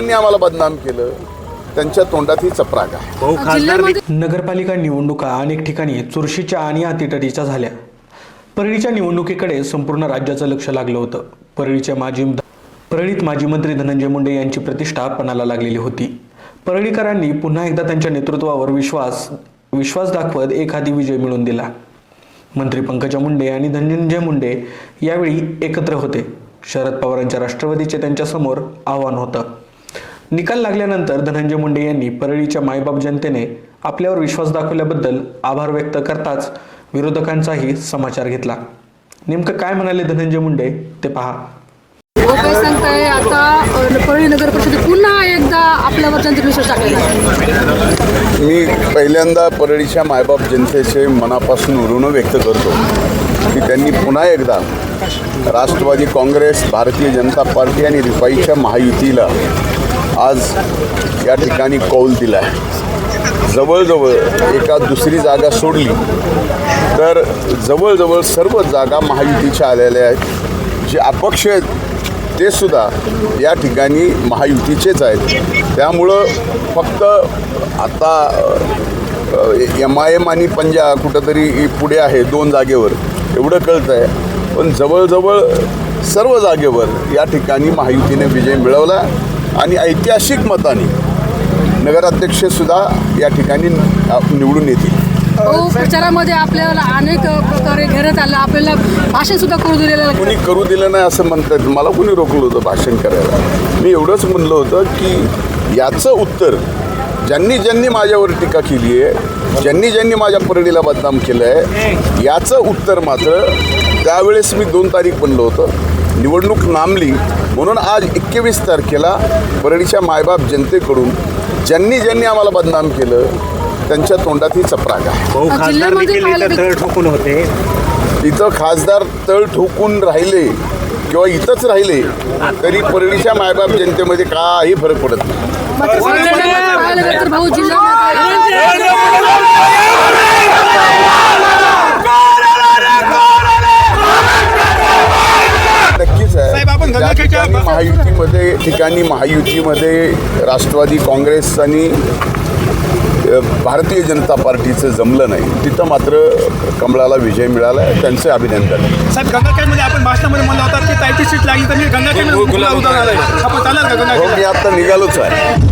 त्यांनी आम्हाला बदनाम केलं. त्यांच्या तोंडात ही चपराक आहे. नगरपालिका निवडणुका अनेक ठिकाणी चुरशीच्या आणि अतिटरीच्या झाल्या. परळीच्या निवडणुकीकडे संपूर्ण राज्याचं लक्ष लागलं होतं. परळीचे माजी परळीत माजी मंत्री धनंजय मुंडे यांची प्रतिष्ठा पणाला लागलेली होती. परळीकरांनी पुन्हा एकदा त्यांच्या नेतृत्वावर विश्वास विश्वास दाखवत एखादी विजय मिळवून दिला. मंत्री पंकजा मुंडे आणि धनंजय मुंडे यावेळी एकत्र होते. शरद पवारांच्या राष्ट्रवादीचे त्यांच्यासमोर आव्हान होतं. निकाल लागल्यानंतर धनंजय मुंडे यांनी परळीच्या मायबाप जनतेने आपल्यावर विश्वास दाखवल्याबद्दल आभार व्यक्त करताच विरोधकांचाही समाचार घेतला. नेमकं काय म्हणाले धनंजय मुंडे? ते पहा. काय सांगताय आता परळी नगर परिषदेत पुन्हा एकदा आपल्यावर जनतेने विश्वास टाकलेला. मी पहिल्यांदा परळीच्या मायबाप जनतेचे मनापासून ऋण व्यक्त करतो की त्यांनी पुन्हा एकदा राष्ट्रवादी काँग्रेस भारतीय जनता पार्टी आणि रिपाईच्या महायुतीला आज या ठिकाणी कौल दिला आहे जवळजवळ एका दुसरी जागा सोडली तर जवळजवळ सर्व जागा महायुतीच्या आलेल्या आहेत. जे अपक्ष आहेत ते सुद्धा या ठिकाणी महायुतीचेच आहेत. त्यामुळं फक्त आता एम आय एम आणि पंजा कुठंतरी पुढे आहे दोन जागेवर. एवढं कळतं आहे पण जवळजवळ सर्व जागेवर या ठिकाणी महायुतीने विजय मिळवला. आणि ऐतिहासिक मताने नगराध्यक्षसुद्धा या ठिकाणी निवडून येतील. तो प्रचारामध्ये आपल्याला अनेक प्रकारे घेण्यात आलं. आपल्याला भाषण सुद्धा करू दिलेलं. कोणी करू दिलं नाही असं म्हणतात. मला कोणी रोखलं होतं भाषण करायला? मी एवढंच म्हणलं होतं की याचं उत्तर ज्यांनी ज्यांनी माझ्यावर टीका केली आहे ज्यांनी ज्यांनी माझ्या परडीला बदनाम केलं आहे याचं उत्तर मात्र त्यावेळेस मी दोन तारीख बनलो होतं. निवडणूक नांबली म्हणून आज एकवीस तारखेला परळीच्या मायबाप जनतेकडून ज्यांनी ज्यांनी आम्हाला बदनाम केलं त्यांच्या तोंडात ही चपराक आहे. ठोकून होते. इथं खासदार तळ ठोकून राहिले किंवा इथंच राहिले तरी परळीच्या मायबाप जनतेमध्ये काही फरक पडत नाही. ज्या ठिकाणी महायुतीमध्ये ठिकाणी महायुतीमध्ये राष्ट्रवादी काँग्रेस आणि भारतीय जनता पार्टीचं जमलं नाही. तिथं मात्र कमळाला विजय मिळाला. आहे त्यांचे अभिनंदन. साहेब गंगाखेडमध्ये आपण भाषणामध्ये म्हणलं होता की ताईची सीट लागली तर मी गंगाखेड उतरणार आहे. आपण चालेल का हो गंगाखेड मी आता निघालोच आहे.